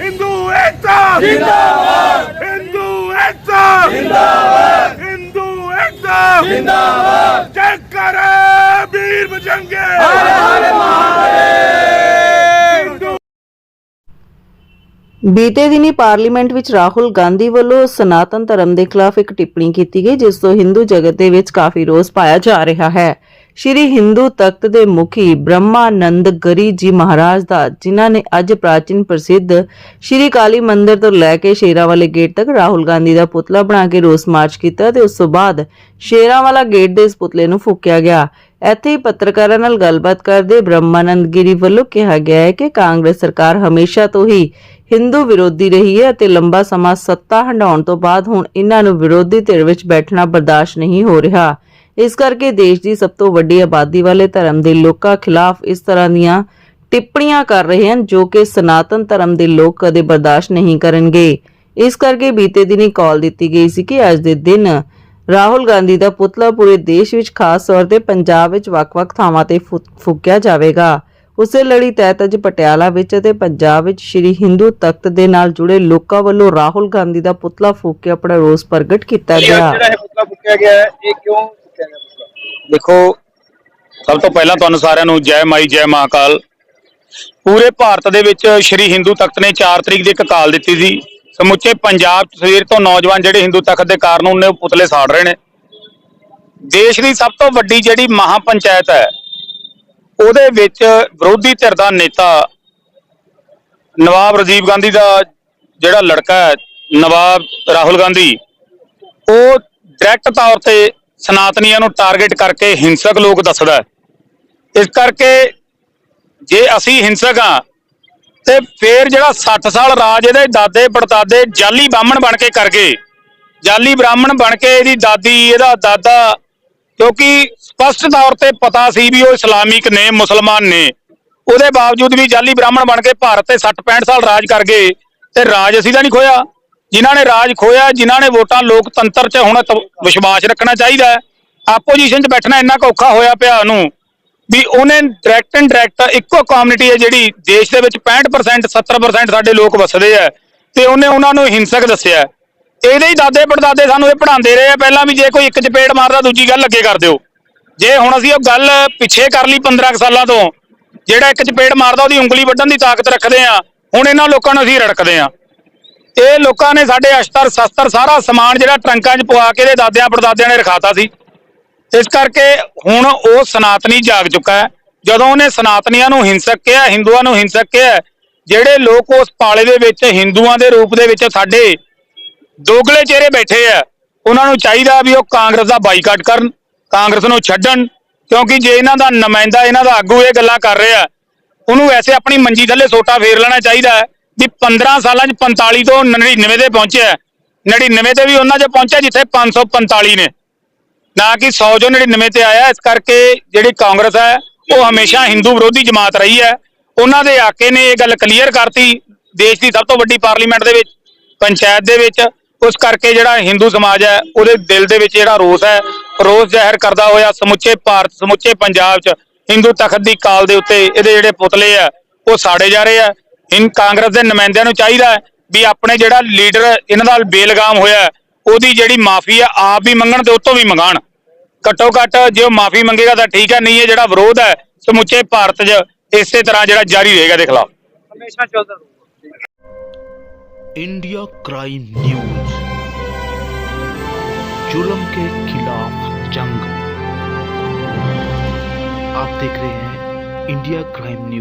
ਹਿੰਦੂ ਏਕਤਾ! ਜਿੰਦਾਬਾਦ! ਹਿੰਦੂ ਏਕਤਾ! ਜਿੰਦਾਬਾਦ! ਹਿੰਦੂ ਏਕਤਾ! ਜਿੰਦਾਬਾਦ! ਜੈ ਵੀਰ ਬਜੰਗੇ! ਹਰ ਹਰ ਬੀਤੇ ਦਿਨੀ ਪਾਰਲੀਮੈਂਟ ਵਿੱਚ ਰਾਹੁਲ ਗਾਂਧੀ ਵੱਲੋਂ ਸਨਾਤਨ ਧਰਮ ਦੇ ਖਿਲਾਫ ਇੱਕ ਟਿੱਪਣੀ ਕੀਤੀ ਗਈ ਜਿਸ ਤੋਂ ਹਿੰਦੂ ਜਗਤ ਦੇ ਵਿੱਚ ਕਾਫੀ ਰੋਸ ਪਾਇਆ ਜਾ ਰਿਹਾ ਹੈ। ਸ਼੍ਰੀ ਹਿੰਦੂ ਤਖਤ ਦੇ ਮੁਖੀ ਬ੍ਰਹਮਾਨੰਦ ਗਰੀ ਜੀ ਮਹਾਰਾਜ ਦਾ, ਜਿਨ੍ਹਾਂ ਨੇ ਅੱਜ ਪ੍ਰਾਚੀਨ ਪ੍ਰਸਿੱਧ ਸ਼੍ਰੀ ਕਾਲੀ ਮੰਦਿਰ ਤੋਂ ਲੈ ਕੇ ਸ਼ੇਰਾਵਾਲੇ ਗੇਟ ਤੱਕ ਰਾਹੁਲ ਗਾਂਧੀ ਦਾ ਪੁਤਲਾ ਬਣਾ ਕੇ ਰੋਸ ਮਾਰਚ ਕੀਤਾ ਤੇ ਉਸ ਤੋਂ ਬਾਅਦ ਸ਼ੇਰਾਵਾਲਾ ਗੇਟ ਦੇ ਇਸ ਪੁਤਲੇ ਨੂੰ ਫੂਕਿਆ ਗਿਆ। ਇੱਥੇ ਹੀ ਪੱਤਰਕਾਰਾਂ ਨਾਲ ਗੱਲਬਾਤ ਕਰਦੇ ਬ੍ਰਹਮਾਨੰਦ ਗਿਰੀ ਵੱਲੋਂ ਕਿਹਾ ਗਿਆ ਹੈ ਕਿ ਕਾਂਗਰਸ ਸਰਕਾਰ ਹਮੇਸ਼ਾ ਤੋਂ ਹੀ ਹਿੰਦੂ ਵਿਰੋਧੀ ਰਹੀ ਹੈ ਅਤੇ ਲੰਬਾ ਸਮਾਂ ਸੱਤਾ ਹੰਡਾਉਣ ਤੋਂ ਬਾਅਦ ਹੁਣ ਇਹਨਾਂ ਨੂੰ ਵਿਰੋਧੀ ਧਿਰ ਵਿੱਚ ਬੈਠਣਾ ਬਰਦਾਸ਼ਤ ਨਹੀਂ ਹੋ ਰਿਹਾ। ਇਸ ਕਰਕੇ ਦੇਸ਼ ਦੀ ਸਭ ਤੋਂ ਵੱਡੀ ਆਬਾਦੀ ਵਾਲੇ ਧਰਮ ਦੇ ਲੋਕਾਂ ਖਿਲਾਫ ਇਸ ਤਰ੍ਹਾਂ ਦੀਆਂ ਟਿੱਪਣੀਆਂ ਕਰ ਰਹੇ ਹਨ, ਜੋ ਕਿ ਸਨਾਤਨ ਧਰਮ ਦੇ ਲੋਕ ਕਦੇ ਬਰਦਾਸ਼ਤ ਨਹੀਂ ਕਰਨਗੇ। ਇਸ ਕਰਕੇ ਬੀਤੇ ਦਿਨੀ ਕਾਲ ਦਿੱਤੀ ਗਈ ਸੀ ਕਿ ਅੱਜ ਦੇ ਦਿਨ ਰਾਹੁਲ ਗਾਂਧੀ ਦਾ ਪੁਤਲਾ ਪੂਰੇ ਦੇਸ਼ ਵਿੱਚ ਖਾਸ ਤੌਰ ਤੇ ਪੰਜਾਬ ਵਿੱਚ ਵੱਖ-ਵੱਖ ਥਾਵਾਂ ਤੇ ਫੂਕਿਆ ਜਾਵੇਗਾ। ਉਸੇ ਲੜੀ ਤਹਿਤ ਅੱਜ ਪਟਿਆਲਾ ਵਿੱਚ ਅਤੇ ਪੰਜਾਬ ਵਿੱਚ ਸ਼੍ਰੀ ਹਿੰਦੂ ਤਖਤ ਦੇ ਨਾਲ ਜੁੜੇ ਲੋਕਾਂ ਵੱਲੋਂ ਰਾਹੁਲ ਗਾਂਧੀ ਦਾ ਪੁਤਲਾ ਫੂਕ ਕੇ ਆਪਣਾ ਰੋਸ ਪ੍ਰਗਟ ਕੀਤਾ ਗਿਆ। ਜਿਹੜਾ ਇਹ ਪੁਤਲਾ ਫੁੱਕਿਆ ਗਿਆ ਹੈ ਇਹ ਕਿਉਂ ਫੁੱਕਿਆ ਗਿਆ ਪੁਤਲਾ ਦੇਖੋ, ਸਭ ਤੋਂ ਪਹਿਲਾਂ ਤੁਹਾਨੂੰ ਸਾਰਿਆਂ ਨੂੰ ਜੈ ਮਾਈ, ਜੈ ਮਹਾਕਾਲ। ਪੂਰੇ ਭਾਰਤ ਦੇ ਵਿੱਚ ਸ਼੍ਰੀ ਹਿੰਦੂ ਤਖਤ ਨੇ 4 ਤਰੀਕ ਦੀ ਇੱਕ ਕਾਲ ਦਿੱਤੀ ਸੀ। ਸਮੁੱਚੇ ਪੰਜਾਬ ਸਵੇਰ ਤੋਂ ਨੌਜਵਾਨ ਜਿਹੜੇ ਹਿੰਦੂ ਤਖਤ ਦੇ ਕਾਰਨ ਨੇ ਉਹ ਪੁਤਲੇ ਸਾੜ ਰਹੇ ਨੇ। ਦੇਸ਼ ਦੀ ਸਭ ਤੋਂ ਵੱਡੀ ਜਿਹੜੀ ਮਹਾ ਪੰਚਾਇਤ ਹੈ, ਉਹਦੇ ਵਿੱਚ ਵਿਰੋਧੀ ਧਿਰ ਦਾ ਨੇਤਾ ਨਵਾਬ ਰਾਜੀਵ ਗਾਂਧੀ ਦਾ ਜਿਹੜਾ ਲੜਕਾ ਹੈ, ਨਵਾਬ ਰਾਹੁਲ ਗਾਂਧੀ, ਉਹ ਡਾਇਰੈਕਟ ਤੌਰ ਤੇ ਸਨਾਤਨੀਆਂ ਨੂੰ ਟਾਰਗੇਟ ਕਰਕੇ ਹਿੰਸਕ ਲੋਕ ਦੱਸਦਾ ਇਸ ਕਰਕੇ ਜੇ ਅਸੀਂ ਹਿੰਸਕ ਆ ਤੇ ਫੇਰ ਜਿਹੜਾ 60 ਸਾਲ ਰਾਜ ਇਹਦੇ ਦਾਦੇ ਪੜਦਾਦੇ ਜਾਲੀ ਬਾਹਮਣ ਬਣ ਕੇ ਕਰ ਗਏ। ਜਾਲੀ ਬ੍ਰਾਹਮਣ ਬਣ ਕੇ ਇਹਦੀ ਦਾਦੀ, ਇਹਦਾ ਦਾਦਾ, ਕਿਉਂਕਿ ਸਪਸ਼ਟ ਤੌਰ ਤੇ ਪਤਾ ਸੀ ਵੀ ਉਹ ਇਸਲਾਮਿਕ ਨੇ, ਮੁਸਲਮਾਨ ਨੇ। ਉਹਦੇ ਬਾਵਜੂਦ ਵੀ ਜਾਲੀ ਬ੍ਰਾਹਮਣ ਬਣ ਕੇ ਭਾਰਤ ਤੇ 60 65 ਸਾਲ ਰਾਜ ਕਰ ਗਏ, ਤੇ ਰਾਜ ਅਸੀਂ ਤਾਂ ਨਹੀਂ ਖੋਇਆ ਜਿਨ੍ਹਾਂ ਨੇ ਰਾਜ ਖੋਇਆ ਜਿਨ੍ਹਾਂ ਨੇ ਵੋਟਾਂ ਲੋਕਤੰਤਰ 'ਚ ਹੁਣ ਤ- ਵਿਸ਼ਵਾਸ ਰੱਖਣਾ ਚਾਹੀਦਾ ਹੈ। ਆਪੋਜੀਸ਼ਨ 'ਚ ਬੈਠਣਾ ਇੰਨਾ ਕੁ ਔਖਾ ਹੋਇਆ ਪਿਆ ਉਹਨੂੰ ਵੀ ਉਹਨੇ ਡਾਇਰੈਕਟ ਐਂਡ ਡਾਇਰੈਕਟ ਇੱਕੋ ਕਮਿਊਨਿਟੀ ਹੈ ਜਿਹੜੀ ਦੇਸ਼ ਦੇ ਵਿੱਚ 65% 70% ਸਾਡੇ ਲੋਕ ਵਸਦੇ ਆ ਤੇ ਉਹਨੇ ਉਹਨਾਂ ਨੂੰ ਹਿੰਸਕ ਦੱਸਿਆ। ਇਹਦੇ ਹੀ ਦਾਦੇ ਪੜਦਾਦੇ ਸਾਨੂੰ ਇਹ ਪੜਾਉਂਦੇ ਰਹੇ ਆ। ਪਹਿਲਾਂ ਵੀ ਜੇ ਕੋਈ ਇੱਕ ਚਪੇੜ ਮਾਰਦਾ, ਦੂਜੀ ਗੱਲ ਅੱਗੇ ਕਰ ਦਿਓ। ਜੇ ਹੁਣ ਅਸੀਂ ਉਹ ਗੱਲ ਪਿੱਛੇ ਕਰ ਲਈ 15 ਕੁ ਸਾਲਾਂ ਤੋਂ, ਜਿਹੜਾ ਇੱਕ ਚਪੇੜ ਮਾਰਦਾ, ਉਹਦੀ ਉਂਗਲੀ ਵੱਢਣ ਦੀ ਤਾਕਤ ਰੱਖਦੇ ਆ, ਹੁਣ ਇਹਨਾਂ ਲੋਕਾਂ ਨੂੰ ਅਸੀਂ ਰੜਕਦੇ ਆ। ਇਹ ਲੋਕਾਂ ਨੇ ਸਾਡੇ ਅਸ਼ਤਰ ਸ਼ਸਤਰ ਸਾਰਾ ਸਮਾਨ ਜਿਹੜਾ ਟਰੰਕਾਂ 'ਚ ਪਵਾ ਕੇ ਇਹਦੇ ਦਾਦਿਆਂ ਪੜਦਾਦਿਆਂ ਨੇ ਰਖਾਤਾ ਸੀ। ਇਸ ਕਰਕੇ ਹੁਣ ਉਹ ਸਨਾਤਨੀ ਜਾਗ ਚੁੱਕਾ ਹੈ। ਜਦੋਂ ਉਹਨੇ ਸਨਾਤਨੀਆਂ ਨੂੰ ਹਿੰਸਕ ਕਿਹਾ, ਹਿੰਦੂਆਂ ਨੂੰ ਹਿੰਸਕ ਕਿਹਾ, ਜਿਹੜੇ ਲੋਕ ਉਸ ਪਾਲੇ ਦੇ ਵਿੱਚ, ਹਿੰਦੂਆਂ ਦੇ ਰੂਪ ਦੇ ਵਿੱਚ ਸਾਡੇ ਦੋਗਲੇ ਚਿਹਰੇ ਬੈਠੇ ਆ, ਉਹਨਾਂ ਨੂੰ ਚਾਹੀਦਾ ਵੀ ਉਹ ਕਾਂਗਰਸ ਦਾ ਬਾਈਕਾਟ ਕਰਨ, ਕਾਂਗਰਸ ਨੂੰ ਛੱਡਣ, ਕਿਉਂਕਿ ਜੇ ਇਹਨਾਂ ਦਾ ਨੁਮਾਇੰਦਾ, ਇਹਨਾਂ ਦਾ ਆਗੂ ਇਹ ਗੱਲਾਂ ਕਰ ਰਿਹਾ, ਉਹਨੂੰ ਵੈਸੇ ਆਪਣੀ ਮੰਜੀ ਥੱਲੇ ਸੋਟਾ ਫੇਰ ਲੈਣਾ ਚਾਹੀਦਾ ਹੈ। ਵੀ 15 ਸਾਲਾਂ 'ਚ 45 ਤੋਂ 99 ਤੇ ਪਹੁੰਚਿਆ 99 ਤੇ ਵੀ ਉਹਨਾਂ 'ਚ ਪਹੁੰਚਿਆ ਜਿੱਥੇ 545 ਨੇ। ਨਾ ਕਿ 100 ਜੋ 99 ਤੇ ਆਇਆ, ਇਸ ਕਰਕੇ ਜਿਹੜੀ ਕਾਂਗਰਸ ਹੈ, ਉਹ ਹਮੇਸ਼ਾ ਹਿੰਦੂ ਵਿਰੋਧੀ ਜਮਾਤ ਰਹੀ ਹੈ। ਉਹਨਾਂ ਦੇ ਆਕੇ ਨੇ ਇਹ ਗੱਲ ਕਲੀਅਰ ਕਰਤੀ, ਦੇਸ਼ ਦੀ ਸਭ ਤੋਂ ਵੱਡੀ ਪਾਰਲੀਮੈਂਟ ਦੇ ਵਿੱਚ, ਪੰਚਾਇਤ ਦੇ ਵਿੱਚ। ਉਸ ਕਰਕੇ ਜਿਹੜਾ ਹਿੰਦੂ ਸਮਾਜ ਹੈ, ਉਹਦੇ ਦਿਲ ਦੇ ਵਿੱਚ ਜਿਹੜਾ ਰੋਸ ਹੈ, ਰੋਸ ਜ਼ਾਹਿਰ ਕਰਦਾ ਹੋਇਆ ਸਮੁੱਚੇ ਭਾਰਤ, ਸਮੁੱਚੇ ਪੰਜਾਬ 'ਚ, ਹਿੰਦੂ ਤਖਤ ਦੀ ਕਾਲ ਦੇ ਉੱਤੇ ਇਹਦੇ ਜਿਹੜੇ ਪੁਤਲੇ ਆ, ਉਹ ਸਾੜੇ ਜਾ ਰਹੇ ਆ। ਇਨ ਕਾਂਗਰਸ ਦੇ ਨੁਮਾਇੰਦਿਆਂ ਨੂੰ ਚਾਹੀਦਾ ਹੈ ਵੀ ਆਪਣੇ ਜਿਹੜਾ ਲੀਡਰ ਇਹਨਾਂ ਦਾ ਬੇਲਗਾਮ ਹੋਇਆ ਹੈ, ਉਹਦੀ ਜਿਹੜੀ ਮਾਫੀ ਆ ਆਪ ਵੀ ਮੰਗਣ ਤੇ ਉਤੋਂ ਵੀ ਮੰਗਾਣ ਘੱਟੋ ਘੱਟ ਜੇ ਉਹ ਮਾਫੀ ਮੰਗੇਗਾ ਤਾਂ ਠੀਕ ਹੈ ਨਹੀਂ ਇਹ ਜਿਹੜਾ ਵਿਰੋਧ ਹੈ ਸਮੁੱਚੇ ਭਾਰਤ 'ਚ ਇਸੇ ਤਰ੍ਹਾਂ ਜਿਹੜਾ ਜਾਰੀ ਰਹੇਗਾ ਦੇ ਖਿਲਾਫ ਹਮੇਸ਼ਾ ਚੱਲਦਾ ਰਹੂਗਾ इंडिया क्राइम न्यूज जुल्म के खिलाफ जंग आप देख रहे हैं इंडिया क्राइम न्यूज